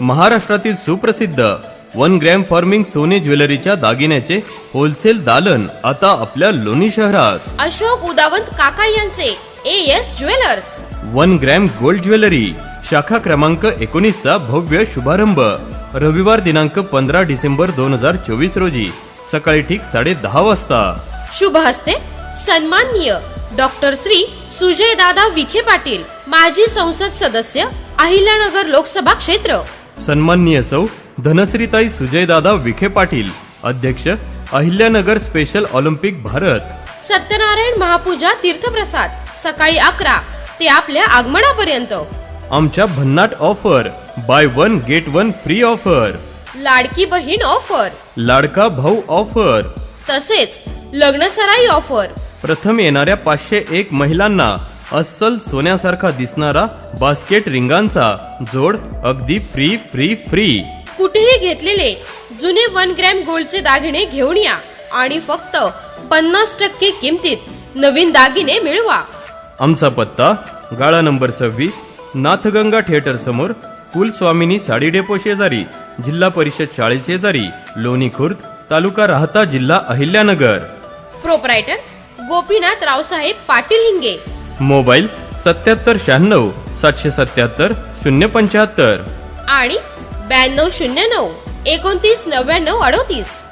महाराष्ट्रातील सुप्रसिद्ध one gram farming सोने ज्वेलरीच्या दागिन्याचे होलसेल दालन आता आपल्या लोणी शहरात. अशोक उदावंत काका यांचे A S jewellers. One gram gold jewellery शाखा क्रमांक एकोणीस चा भव्य शुभारंभ रविवार दिनांक पंधरा डिसेंबर दोन हजार चोवीस रोजी सकाळी ठीक साडे दहा वाजता. शुभ हस्ते सन्माननीय डॉक्टर श्री सुजय दादा विखे पाटील माजी संसद सदस्य अहिल्यानगर लोकसभा क्षेत्र. सन्माननीय सौ धनश्रीताई सुजयदादा विखे पाटील अध्यक्ष अहिल्यानगर स्पेशल ऑलिम्पिक भारत. सत्यनारायण महापूजा तीर्थप्रसाद सकाळी अकरा ते आपल्या आगमनापर्यंत. आमच्या भन्नाट offer buy one get one free offer. Ladki Bahin offer. Ladka भाऊ ऑफर. तसेच लग्नसराई ऑफर. प्रथम येणाऱ्या पाचशे एक महिलांना अस्सल सोन्यासारखा दिसणारा बास्केट रिंगांचा जोड अगदी फ्री फ्री फ्री कुठेही घेतलेले जुने वन ग्रॅम गोल्डचे दागिने घेऊन या आणि फक्त पन्नास टक्के किमतीत नवीन दागिने मिळवा. आमचा पत्ता गाळा नंबर सव्वीस नाथगंगा थिएटर समोर कुलस्वामिनी साडी डेपो शेजारी जिल्हा परिषद शाळे शेजारी लोणी खुर्द तालुका राहता जिल्हा अहिल्यानगर. प्रोपरायटर गोपीनाथ रावसाहेब पाटील हिंगे. मोबाईल सत्याहत्तर शहाण्णव सातशे सत्याहत्तर शून्य पंच्याहत्तर. आणि ब्याण्णव शून्य नऊ एकोणतीस नव्याण्णव अडोतीस.